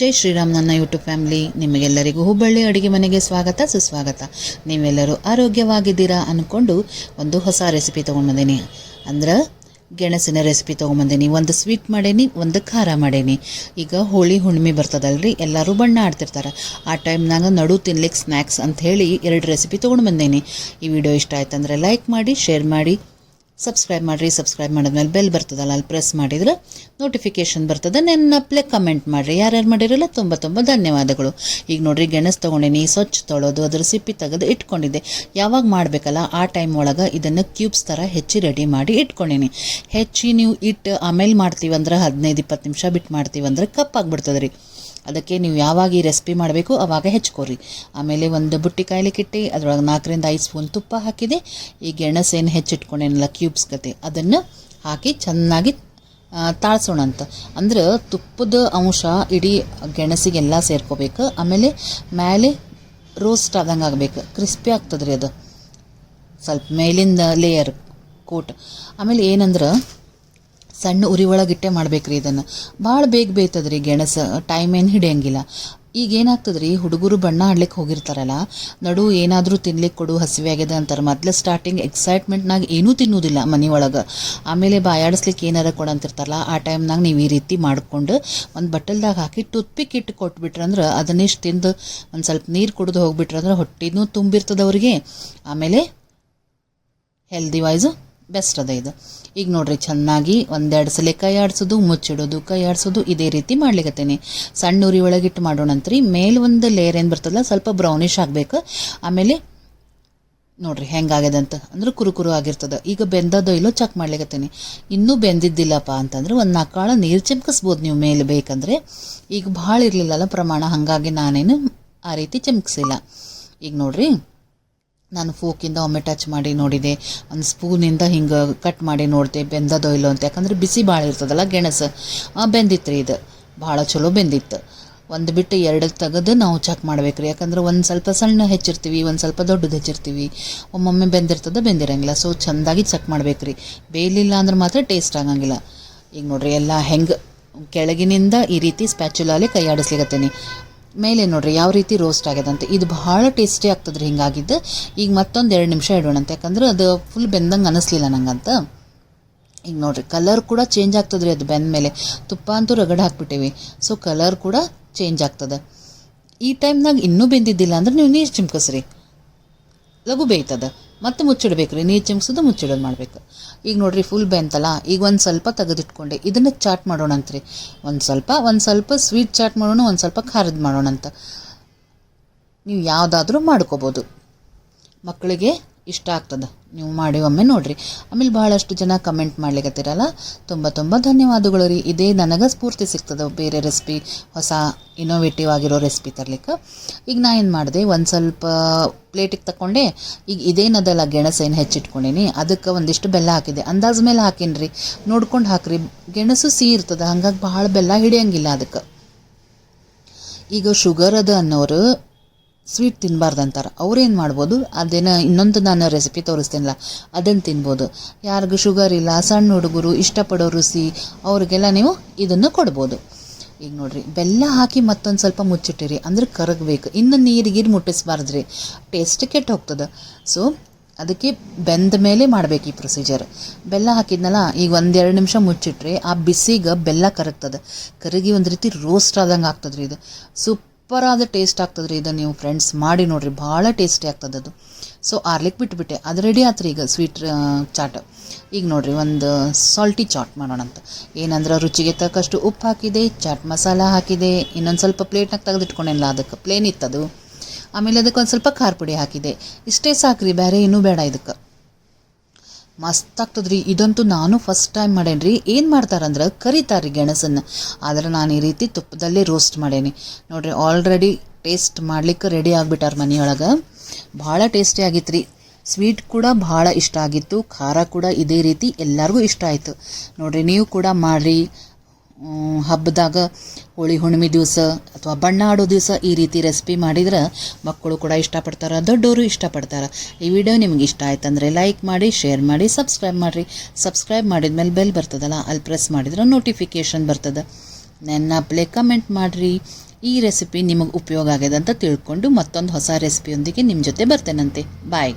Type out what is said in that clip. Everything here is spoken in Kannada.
ಜೈ ಶ್ರೀರಾಮ್ ನನ್ನ ಯೂಟ್ಯೂಬ್ ಫ್ಯಾಮಿಲಿ, ನಿಮಗೆಲ್ಲರಿಗೂ ಹುಬ್ಬಳ್ಳಿ ಅಡುಗೆ ಮನೆಗೆ ಸ್ವಾಗತ, ಸುಸ್ವಾಗತ. ನೀವೆಲ್ಲರೂ ಆರೋಗ್ಯವಾಗಿದ್ದೀರಾ ಅಂದ್ಕೊಂಡು ಒಂದು ಹೊಸ ರೆಸಿಪಿ ತೊಗೊಂಡ್ಬಂದೀನಿ. ಅಂದ್ರೆ ಗೆಣಸಿನ ರೆಸಿಪಿ ತೊಗೊಂಬಂದೀನಿ ಒಂದು ಸ್ವೀಟ್ ಮಾಡೇನಿ, ಒಂದು ಖಾರ ಮಾಡೇನಿ. ಈಗ ಹೋಳಿ ಹುಣ್ಣಿಮೆ ಬರ್ತದಲ್ರಿ, ಎಲ್ಲರೂ ಬಣ್ಣ ಆಡ್ತಿರ್ತಾರೆ. ಆ ಟೈಮ್ನಾಗ ನಡು ತಿನ್ಲಿಕ್ಕೆ ಸ್ನ್ಯಾಕ್ಸ್ ಅಂತ ಹೇಳಿ ಎರಡು ರೆಸಿಪಿ ತೊಗೊಂಡು ಬಂದೇನಿ ಈ ವಿಡಿಯೋ ಇಷ್ಟ ಆಯ್ತಂದ್ರೆ ಲೈಕ್ ಮಾಡಿ ಶೇರ್ ಮಾಡಿ. ಸಬ್ಸ್ಕ್ರೈಬ್ ಮಾಡಿರಿ ಸಬ್ಸ್ಕ್ರೈಬ್ ಮಾಡಿದ್ಮೇಲೆ ಬೆಲ್ ಬರ್ತದಲ್ಲ, ಅಲ್ಲಿ ಪ್ರೆಸ್ ಮಾಡಿದ್ರೆ ನೋಟಿಫಿಕೇಶನ್ ಬರ್ತದೆ. ನೆನಪಲೆ ಕಮೆಂಟ್ ಮಾಡಿರಿ. ಯಾರ್ಯಾರು ಮಾಡಿರಲ್ಲ, ತುಂಬ ತುಂಬ ಧನ್ಯವಾದಗಳು. ಈಗ ನೋಡಿರಿ, ಗೆಣಸು ತೊಗೊಂಡಿನಿ, ಸ್ವಚ್ಛ ತೊಳೋದು ಅದರ ಸಿಪ್ಪಿ ತೆಗೆದು ಇಟ್ಕೊಂಡಿದ್ದೆ. ಯಾವಾಗ ಮಾಡಬೇಕಲ್ಲ, ಆ ಟೈಮ್ ಒಳಗೆ ಇದನ್ನು ಕ್ಯೂಬ್ಸ್ ಥರ ಹೆಚ್ಚಿ ರೆಡಿ ಮಾಡಿ ಇಟ್ಕೊಂಡಿನಿ. ಹೆಚ್ಚಿ ನೀವು ಇಟ್ಟು ಆಮೇಲೆ ಮಾಡ್ತೀವಂದ್ರೆ, ಹದಿನೈದು ಇಪ್ಪತ್ತು ನಿಮಿಷ ಬಿಟ್ಟು ಮಾಡ್ತೀವಂದ್ರೆ ಕಪ್ಪಾಗ್ಬಿಡ್ತದೆ ರೀ ಅದಕ್ಕೆ ನೀವು ಯಾವಾಗ ಈ ರೆಸಿಪಿ ಮಾಡಬೇಕು, ಅವಾಗ ಹೆಚ್ಕೋರಿ ಆಮೇಲೆ ಒಂದು ಬುಟ್ಟಿ ಕಾಯ್ಲಿಕ್ಕೆ ಅದರೊಳಗೆ ನಾಲ್ಕರಿಂದ ಐದು ಸ್ಪೂನ್ ತುಪ್ಪ ಹಾಕಿದೆ. ಈ ಗೆಣಸೇನು ಹೆಚ್ಚಿಟ್ಕೊಂಡೇನಲ್ಲ ಕ್ಯೂಬ್ಸ್ ಕತೆ ಅದನ್ನು ಹಾಕಿ ಚೆನ್ನಾಗಿ ತಾಳ್ಸೋಣ ಅಂತ. ಅಂದ್ರೆ ತುಪ್ಪದ ಅಂಶ ಇಡೀ ಗೆಣಸಿಗೆಲ್ಲ ಸೇರ್ಕೋಬೇಕು. ಆಮೇಲೆ ಮೇಲೆ ರೋಸ್ಟ್ ಆದಂಗೆ ಆಗಬೇಕು. ಕ್ರಿಸ್ಪಿ ಆಗ್ತದ್ರಿ ಅದು. ಸ್ವಲ್ಪ ಮೇಲಿಂದ ಲೇಯರ್ ಕೋಟ್ ಆಮೇಲೆ ಏನಂದ್ರೆ ಸಣ್ಣ ಉರಿ ಒಳಗಿಟ್ಟೆ ಮಾಡ್ಬೇಕ್ರಿ ಇದನ್ನು. ಭಾಳ ಬೇಗ ಬೇಯ್ತದ್ರಿ ಗೆಣಸು ಟೈಮ್ ಏನು ಹಿಡಿಯಂಗಿಲ್ಲ. ಈಗ ಏನಾಗ್ತದೆ ರೀ ಹುಡುಗರು ಬಣ್ಣ ಆಡ್ಲಿಕ್ಕೆ ಹೋಗಿರ್ತಾರಲ್ಲ, ನಡು ಏನಾದರೂ ತಿನ್ಲಿಕ್ಕೆ ಕೊಡು, ಹಸಿವೆ ಆಗಿದೆ ಅಂತಾರೆ. ಮೊದಲು ಸ್ಟಾರ್ಟಿಂಗ್ ಎಕ್ಸೈಟ್ಮೆಂಟ್ನಾಗ ಏನೂ ತಿನ್ನೋದಿಲ್ಲ ಮನೆ ಒಳಗೆ. ಆಮೇಲೆ ಬಾಯಾಡಿಸ್ಲಿಕ್ಕೆ ಏನಾರ ಕೊಡಂತಿರ್ತಾರಲ್ಲ ಆ ಟೈಮ್ನಾಗ ನೀವು ಈ ರೀತಿ ಮಾಡ್ಕೊಂಡು ಒಂದು ಬಟ್ಟಲ್ದಾಗ ಹಾಕಿ ಟೂತ್ಪಿಕ್ ಇಟ್ಟು ಕೊಟ್ಬಿಟ್ರಂದ್ರೆ ಅದನ್ನಿಷ್ಟು ತಿಂದು ಒಂದು ಸ್ವಲ್ಪ ನೀರು ಕುಡಿದು ಹೋಗ್ಬಿಟ್ರಂದ್ರೆ ಹೊಟ್ಟೆನೂ ತುಂಬಿರ್ತದೆ ಅವ್ರಿಗೆ. ಆಮೇಲೆ ಹೆಲ್ದಿ ವೈಸು ಬೆಸ್ಟ್ ಅದ ಇದು. ಈಗ ನೋಡ್ರಿ, ಚೆನ್ನಾಗಿ ಒಂದೆರಡು ಸಲ ಕೈ ಆಡಿಸೋದು, ಮುಚ್ಚಿಡೋದು, ಕೈ ಆಡಿಸೋದು, ಇದೇ ರೀತಿ ಮಾಡ್ಲಿಕತ್ತೀನಿ. ಸಣ್ಣ ಉರಿ ಒಳಗಿಟ್ಟು ಮಾಡೋಣಂತ್ರಿ. ಮೇಲೆ ಒಂದು ಲೇಯರ್ ಏನು ಬರ್ತದಲ್ಲ, ಸ್ವಲ್ಪ ಬ್ರೌನಿಶ್ ಆಗಬೇಕು. ಆಮೇಲೆ ನೋಡ್ರಿ ಹೆಂಗಾಗ್ಯದ ಅಂತ. ಅಂದ್ರೆ ಕುರುಕುರು ಆಗಿರ್ತದೆ. ಈಗ ಬೆಂದದೋ ಇಲ್ಲೋ ಚೆಕ್ ಮಾಡ್ಲಿಕತ್ತೀನಿ. ಇನ್ನೂ ಬೆಂದಿದ್ದಿಲ್ಲಪ್ಪ ಅಂತಂದ್ರೆ ಒಂದು ನಾಲ್ಕು ಕಾಳು ನೀರು ಚಿಮ್ಕಿಸ್ಬೋದು ನೀವು ಮೇಲೆ ಬೇಕಂದ್ರೆ. ಈಗ ಭಾಳ ಇರಲಿಲ್ಲಲ್ಲ ಪ್ರಮಾಣ, ಹಾಗಾಗಿ ನಾನೇನು ಆ ರೀತಿ ಚಿಮ್ಕಿಸಿಲ್ಲ. ಈಗ ನೋಡ್ರಿ. ನಾನು ಫೋಕಿಂದ ಒಮ್ಮೆ ಟಚ್ ಮಾಡಿ ನೋಡಿದೆ. ಒಂದು ಸ್ಪೂನಿಂದ ಹಿಂಗೆ ಕಟ್ ಮಾಡಿ ನೋಡಿದೆ, ಬೆಂದದೋ ಇಲ್ಲೋ ಅಂತ. ಯಾಕಂದ್ರೆ ಬಿಸಿ ಭಾಳ ಇರ್ತದಲ್ಲ ಗೆಣಸು. ಬೆಂದಿತ್ತು ರೀ ಇದು. ಭಾಳ ಚಲೋ ಬೆಂದಿತ್ತು. ಒಂದು ಬಿಟ್ಟು ಎರಡು ತೆಗೆದು ನಾವು ಚೆಕ್ ಮಾಡ್ಬೇಕು ರೀ ಯಾಕಂದ್ರೆ ಒಂದು ಸ್ವಲ್ಪ ಸಣ್ಣ ಹೆಚ್ಚಿರ್ತೀವಿ, ಒಂದು ಸ್ವಲ್ಪ ದೊಡ್ಡದು ಹೆಚ್ಚಿರ್ತೀವಿ. ಒಮ್ಮೊಮ್ಮೆ ಬೆಂದಿರ್ತದೆ, ಬೆಂದಿರಂಗಿಲ್ಲ. ಸೊ ಚೆಂದಾಗಿ ಚೆಕ್ ಮಾಡ್ಬೇಕು ರೀ ಬೇಯಲಿಲ್ಲ ಅಂದ್ರೆ ಮಾತ್ರ ಟೇಸ್ಟ್ ಆಗಂಗಿಲ್ಲ. ಈಗ ನೋಡ್ರಿ, ಎಲ್ಲ ಹೆಂಗೆ ಕೆಳಗಿನಿಂದ ಈ ರೀತಿ ಸ್ಪ್ಯಾಚುಲಲ್ಲಿ ಕೈ ಮೇಲೆ ನೋಡ್ರಿ ಯಾವ ರೀತಿ ರೋಸ್ಟ್ ಆಗ್ಯದಂತೆ ಇದು ಭಾಳ ಟೇಸ್ಟಿ ಆಗ್ತದ್ರಿ ಹಿಂಗಾಗಿದ್ದು. ಈಗ ಮತ್ತೊಂದು ಎರಡು ನಿಮಿಷ ಇಡೋಣಂತೆ ಯಾಕಂದ್ರೆ ಅದು ಫುಲ್ ಬೆಂದಂಗೆ ಅನಿಸ್ಲಿಲ್ಲ ನಂಗಂತ. ಈಗ ನೋಡ್ರಿ ಕಲರ್ ಕೂಡ ಚೇಂಜ್ ಆಗ್ತದ್ರಿ ಅದು ಬೆಂದ ಮೇಲೆ. ತುಪ್ಪ ಅಂತೂ ರಗಡ್ ಹಾಕ್ಬಿಟ್ಟಿವಿ. ಸೊ ಕಲರ್ ಕೂಡ ಚೇಂಜ್ ಆಗ್ತದೆ. ಈ ಟೈಮ್ನಾಗ ಇನ್ನೂ ಬೆಂದಿದ್ದಿಲ್ಲ ಅಂದ್ರೆ ನೀವು ನೀರು ಚಿಮ್ಕಸ್ರಿ. ಲಘು ಬೇಯ್ತದ. ಮತ್ತೆ ಮುಚ್ಚಿಡ್ಬೇಕು ರೀ. ನೀರು ಮುಚ್ಚಿಡೋದು ಮಾಡಬೇಕು. ಈಗ ನೋಡ್ರಿ ಫುಲ್ ಬೆಂತಲ್ಲ ಈಗ ಒಂದು ಸ್ವಲ್ಪ ತೆಗೆದಿಟ್ಕೊಂಡೆ. ಇದನ್ನು ಚಾಟ್ ಮಾಡೋಣ ಅಂತ್ರಿ ಒಂದು ಸ್ವಲ್ಪ ಒಂದು ಸ್ವಲ್ಪ ಸ್ವೀಟ್ ಚಾಟ್ ಮಾಡೋಣ, ಒಂದು ಸ್ವಲ್ಪ ಖಾರದ ಮಾಡೋಣ ಅಂತ ನೀವು ಯಾವುದಾದ್ರೂ ಮಾಡ್ಕೋಬೋದು. ಮಕ್ಕಳಿಗೆ ಇಷ್ಟ ಆಗ್ತದೆ. ನೀವು ಮಾಡಿ ಒಮ್ಮೆ ನೋಡಿರಿ. ಆಮೇಲೆ ಭಾಳಷ್ಟು ಜನ ಕಮೆಂಟ್ ಮಾಡ್ಲಿಕ್ಕತ್ತಿರಲ್ಲ ತುಂಬ ತುಂಬ ಧನ್ಯವಾದಗಳು ರೀ. ಇದೇ ನನಗೆ ಸ್ಫೂರ್ತಿ ಸಿಗ್ತದೆ ಬೇರೆ ರೆಸಿಪಿ ಹೊಸ ಇನೋವೇಟಿವ್ ಆಗಿರೋ ರೆಸಿಪಿ ತರ್ಲಿಕ್ಕೆ. ಈಗ ನಾ ಏನು ಮಾಡಿದೆ? ಒಂದು ಸ್ವಲ್ಪ ಪ್ಲೇಟಿಗೆ ತಗೊಂಡೆ ಈಗ ಇದೇನದಲ್ಲ ಗೆಣಸೇನು ಹೆಚ್ಚಿಟ್ಕೊಂಡೀನಿ. ಅದಕ್ಕೆ ಒಂದಿಷ್ಟು ಬೆಲ್ಲ ಹಾಕಿದೆ ಅಂದಾಜು ಮೇಲೆ ಹಾಕೀನಿ ರೀ ನೋಡ್ಕೊಂಡು ಹಾಕ್ರಿ. ಗೆಣಸು ಸಿಹಿ ಇರ್ತದೆ. ಹಂಗಾಗಿ ಭಾಳ ಬೆಲ್ಲ ಹಿಡಿಯಂಗಿಲ್ಲ ಅದಕ್ಕೆ. ಈಗ ಶುಗರ್ ಅದ ಅನ್ನೋರು ಸ್ವೀಟ್ ತಿನ್ನಬಾರ್ದು ಅಂತಾರೆ ಅವ್ರೇನು ಮಾಡ್ಬೋದು? ಅದೇನೋ ಇನ್ನೊಂದು ನಾನು ರೆಸಿಪಿ ತೋರಿಸ್ತೇನಲ್ಲ ಅದನ್ನು ತಿನ್ಬೋದು. ಯಾರಿಗೂ ಶುಗರ್ ಇಲ್ಲ, ಸಣ್ಣ ಹುಡುಗರು, ಇಷ್ಟಪಡೋ ರುಚಿ, ಅವ್ರಿಗೆಲ್ಲ ನೀವು ಇದನ್ನು ಕೊಡ್ಬೋದು. ಈಗ ನೋಡಿರಿ, ಬೆಲ್ಲ ಹಾಕಿ ಮತ್ತೊಂದು ಸ್ವಲ್ಪ ಮುಚ್ಚಿಟ್ಟಿರಿ. ಅಂದ್ರೆ ಕರಗಬೇಕು. ಇನ್ನು ನೀರಿಗೀರು ಮುಟ್ಟಿಸ್ಬಾರ್ದು ರೀ ಟೇಸ್ಟ್ ಕೆಟ್ಟು ಹೋಗ್ತದೆ. ಸೊ ಅದಕ್ಕೆ ಬೆಂದ ಮೇಲೆ ಮಾಡಬೇಕು ಈ ಪ್ರೊಸೀಜರ್ ಬೆಲ್ಲ ಹಾಕಿದ್ನಲ್ಲ, ಈಗ ಒಂದೆರಡು ನಿಮಿಷ ಮುಚ್ಚಿಟ್ರೆ ಆ ಬಿಸಿಗೆ ಬೆಲ್ಲ ಕರಗ್ತದೆ. ಕರಗಿ ಒಂದು ರೀತಿ ರೋಸ್ಟ್ ಆದಂಗೆ ಆಗ್ತದ್ರಿ ಇದು. ಸೂಪರ್ ಆದ ಟೇಸ್ಟ್ ಆಗ್ತದೆ ರೀ ಇದನ್ನು ನೀವು ಫ್ರೆಂಡ್ಸ್ ಮಾಡಿ ನೋಡಿರಿ, ಭಾಳ ಟೇಸ್ಟಿ ಆಗ್ತದೆ ಅದು. ಸೊ ಆರ್ಲಿಕ್ಕೆ ಬಿಟ್ಬಿಟ್ಟೆ. ಅದು ರೆಡಿ ಆತ್ರಿ ಈಗ ಸ್ವೀಟ್ ಚಾಟ್. ಈಗ ನೋಡಿರಿ ಒಂದು ಸಾಲ್ಟಿ ಚಾಟ್ ಮಾಡೋಣ ಅಂತ. ಏನಂದ್ರೆ ರುಚಿಗೆ ತಕ್ಕಷ್ಟು ಉಪ್ಪು ಹಾಕಿದೆ, ಚಾಟ್ ಮಸಾಲ ಹಾಕಿದೆ, ಇನ್ನೊಂದು ಸ್ವಲ್ಪ ಪ್ಲೇಟ್ನಾಗ ತೆಗೆದಿಟ್ಕೊಂಡೇನಲ್ಲ, ಅದಕ್ಕೆ ಪ್ಲೇನ್ ಇತ್ತದು. ಆಮೇಲೆ ಅದಕ್ಕೆ ಒಂದು ಸ್ವಲ್ಪ ಖಾರ ಪುಡಿ ಹಾಕಿದೆ. ಇಷ್ಟೇ ಸಾಕ್ರಿ, ಬೇರೆ ಏನೂ ಬೇಡ ಇದಕ್ಕೆ. ಮಸ್ತ್ ಆಗ್ತದ್ರಿ ಇದಂತೂ ನಾನು ಫಸ್ಟ್ ಟೈಮ್ ಮಾಡೇನ್ರಿ. ಏನು ಮಾಡ್ತಾರಂದ್ರೆ ಕರಿತಾರೆ ಗೆಣಸನ್ನು. ಆದ್ರೆ ನಾನು ಈ ರೀತಿ ತುಪ್ಪದಲ್ಲೇ ರೋಸ್ಟ್ ಮಾಡೇನಿ. ನೋಡಿರಿ ಆಲ್ರೆಡಿ ಟೇಸ್ಟ್ ಮಾಡ್ಲಿಕ್ಕೆ ರೆಡಿ ಆಗಿಬಿಟ್ಟಾರ ಮನೆಯೊಳಗೆ. ಭಾಳ ಟೇಸ್ಟಿ ಆಗಿತ್ತು ರೀ ಸ್ವೀಟ್ ಕೂಡ ಭಾಳ ಇಷ್ಟ ಆಗಿತ್ತು. ಖಾರ ಕೂಡ ಇದೇ ರೀತಿ ಎಲ್ಲರಿಗೂ ಇಷ್ಟ ಆಯಿತು. ನೋಡಿರಿ, ನೀವು ಕೂಡ ಮಾಡಿರಿ. ಹಬ್ಬದಾಗ ಹೋಳಿ ಹುಣ್ಣಿಮೆ ದಿವಸ ಅಥವಾ ಬಣ್ಣ ಆಡೋ ದಿವಸ ಈ ರೀತಿ ರೆಸಿಪಿ ಮಾಡಿದ್ರೆ ಮಕ್ಕಳು ಕೂಡ ಇಷ್ಟಪಡ್ತಾರೆ ದೊಡ್ಡವರು ಇಷ್ಟಪಡ್ತಾರೆ. ಈ ವಿಡಿಯೋ ನಿಮ್ಗೆ ಇಷ್ಟ ಆಯ್ತಂದ್ರೆ ಲೈಕ್ ಮಾಡಿ ಶೇರ್ ಮಾಡಿ ಸಬ್ಸ್ಕ್ರೈಬ್ ಮಾಡಿರಿ. ಸಬ್ಸ್ಕ್ರೈಬ್ ಮಾಡಿದ್ಮೇಲೆ ಬೆಲ್ ಬರ್ತದಲ್ಲ, ಅಲ್ಲಿ ಪ್ರೆಸ್ ಮಾಡಿದ್ರೆ ನೋಟಿಫಿಕೇಷನ್ ಬರ್ತದೆ. ಪ್ಲೇ ಕಮೆಂಟ್ ಮಾಡಿರಿ. ಈ ರೆಸಿಪಿ ನಿಮಗೆ ಉಪಯೋಗ ಆಗಿದೆ ಅಂತ ತಿಳ್ಕೊಂಡು ಮತ್ತೊಂದು ಹೊಸ ರೆಸಿಪಿಯೊಂದಿಗೆ ನಿಮ್ಮ ಜೊತೆ ಬರ್ತೇನಂತೆ. ಬಾಯ್